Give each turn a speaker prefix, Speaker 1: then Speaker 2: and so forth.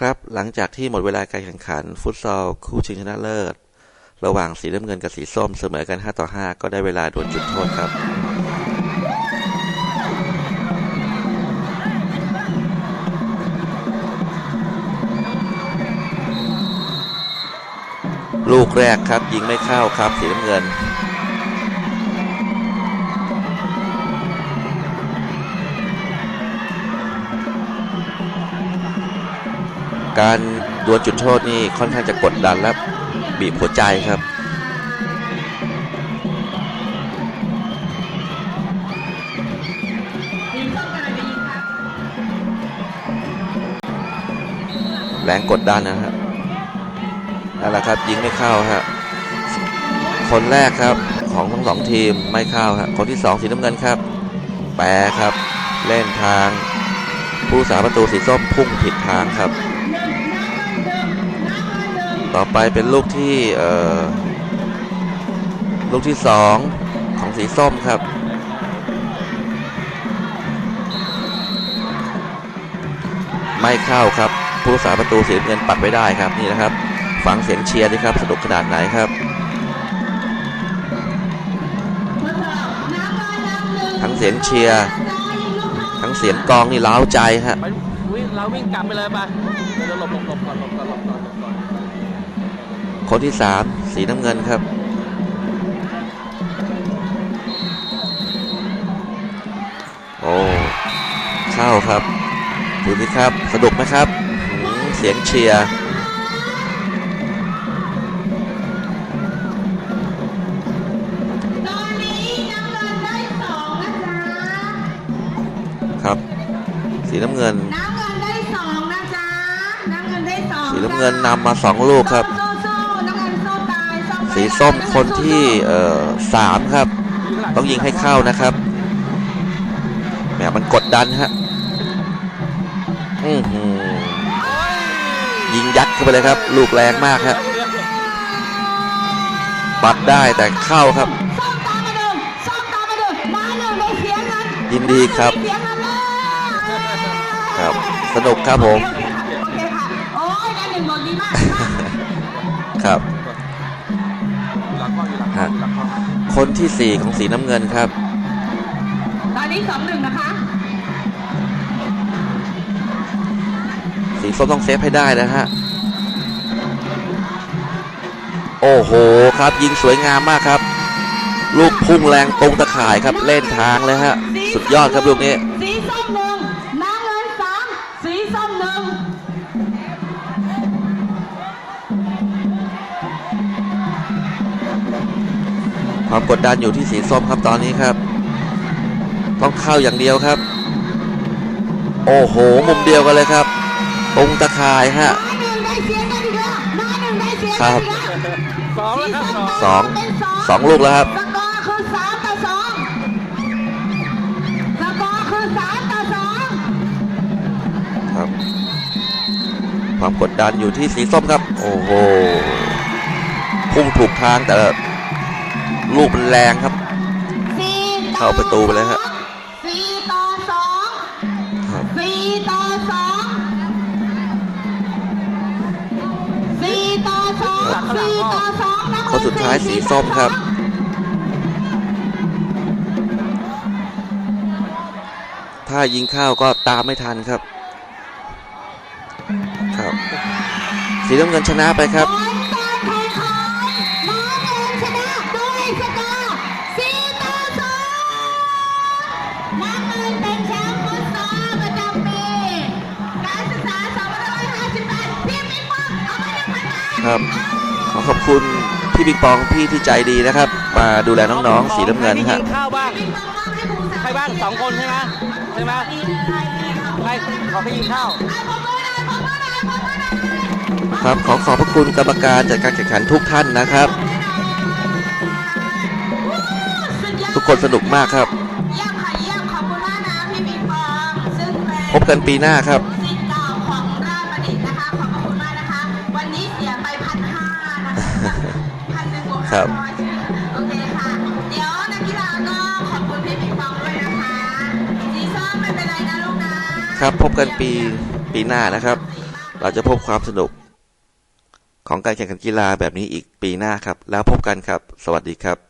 Speaker 1: ครับ หลังจากที่หมดเวลาการแข่งขัน ฟุตซอล คู่ชิงชนะเลิศ ระหว่างสีน้ำเงินกับสีส้มเสมอกัน 5 ต่อ 5 ก็ได้เวลาดวลจุดโทษครับลูกแรกครับยิงไม่เข้าครับสีน้ำเงิน การดวลจุดโทษนี่ค่อนข้างจะกดดันและบีบหัวใจครับแรงกดดันนะครับนั่นแหละครับยิงไม่เข้าฮะคนแรกครับของทั้งสองทีมไม่เข้าฮะคนที่สองสีน้ำเงินครับ แปรครับ เล่นทาง ผู้สาประตูสีส้มพุ่งผิดทางครับ ต่อไปเป็นลูกที่เอ่อลูกที่สองของสีส้มครับ ไม่เข้าครับ ผู้รักษาประตูสีน้ำเงินปัดไว้ได้ครับนี่นะครับ ฟังเสียงเชียร์ดีครับสนุกขนาดไหนครับ ทั้งเสียงเชียร์ทั้งเสียงกองนี่เล้าใจฮะ
Speaker 2: ไปวิ่งเราวิ่งกลับไปเลยไปเดี๋ยวหลบหลบหลบก่อนหลบก่อนหลบก่อนหลบก่อน
Speaker 1: คนที่สามสีน้ำเงินครับ โอ้เข้าครับดูสิครับสนุกไหมครับหืมเสียงเชียร์ครับ สีน้ำเงิน
Speaker 3: น้ำเงินได้สองนะจ๊ะน้ำเงินได้สอง
Speaker 1: สีน้ำเงินนำมาสองลูกครับ
Speaker 3: สู้ไป
Speaker 1: สีส้มคนที่เอ่อสามครับ ต้องยิงให้เข้านะครับแหมมันกดดันฮะอือหือยิงยัดเข้าไปเลยครับ ลูกแรงมากฮะปัดได้แต่เข้าครับ
Speaker 3: ส้มตามมาดูส้มตามมาดูมาหนึ่งได้เสียงเงิน
Speaker 1: ยินดีครับ
Speaker 3: เสียงเงินเลย
Speaker 1: ครับ สนุกครับผม
Speaker 3: โอเคค่ะโอ้ยได้หนึ่งบทดีมาก
Speaker 1: ครับ
Speaker 2: หลังกล้องอยู่หลังกล้องอยู่หลังกล้อง
Speaker 1: คนที่สี่ของสีน้ำเงินครับ
Speaker 3: ตอนนี้สองหนึ่งนะคะ
Speaker 1: สีส้มต้องเซฟให้ได้นะฮะ โอ้โหครับ ยิงสวยงามมากครับ ลูกพุ่งแรงตรงตะข่ายครับเล่นทางเลยฮะ สุดยอดครับลูกนี้
Speaker 3: สีส้มหนึ่ง
Speaker 1: ความกดดันอยู่ที่สีส้มครับตอนนี้ครับ ต้องเข้าอย่างเดียวครับ โอ้โห มุมเดียวกันเลยครับ ตรงตะข่ายฮะ
Speaker 3: น้าหนึ่งได้เสียงกันอีกแล้วน้าหนึ่งได้เสียง
Speaker 1: ครั
Speaker 3: กับนอีกแล้ว
Speaker 2: สองแล้วครับสอง
Speaker 1: สอง
Speaker 3: เป็น
Speaker 1: สองลูกแล้วครับ
Speaker 3: สกอร์คือสามต่อสองสกอร์คือสามต่อสอง
Speaker 1: ครับ ความกดดันอยู่ที่สีส้มครับ โอ้โหพุ่งถูกทางแต่ ลูกมันแรงครับ
Speaker 3: สี่ต่อ
Speaker 1: เข้าประตูไปเลยฮะ
Speaker 3: สี่ต่อสอง
Speaker 1: ครับ
Speaker 3: สี่ต่อสองสี่ต่อสองสี่ต่อสองำเงิ
Speaker 1: คนสุดท้ายสีส้มครับถ้ายิงเข้าก็ตามไม่ทันครับ ครับ สีน้ำเงินชนะไปครับ ครับ ขอขอบคุณพี่บิ๊กปองพี่ที่ใจดีนะครับ มาดูแลน้องๆสีน้ำเงิน
Speaker 2: ใครที่
Speaker 1: ฮะ
Speaker 2: ยิงเข้าบ้าง
Speaker 3: ปิ๊กป้องมอบให้ครูสาว
Speaker 2: ใครบ้างสองคนใช่ไหมใช่ไหมใครขอให้ยิงเข้า
Speaker 1: ครับขอขอบพระคุณกรรมการจัดการแข่งขันทุกท่านนะครับ ทุกคนสนุกมากครับ
Speaker 3: เยี่ยมค่ะเยี่ยมขอบคุณมากนะพี่ปิ๊กปองซึ่งเป็น
Speaker 1: พบกันปีหน้าครับ ครั
Speaker 3: ห้า
Speaker 1: บ
Speaker 3: ร้อยโอเคค่ะ เดี๋ยวนักกีฬาก็ขอบคุณพี่ปิงปองด้วยนะคะสีส้มไม่เป็นไรนะลูกนะครับ
Speaker 1: พบกันปีปีหน้านะครับ
Speaker 3: สีมาก
Speaker 1: เราจะพบความสนุกของการแข่งขันกีฬาแบบนี้อีกปีหน้าครับ แล้วพบกันครับ สวัสดีครับ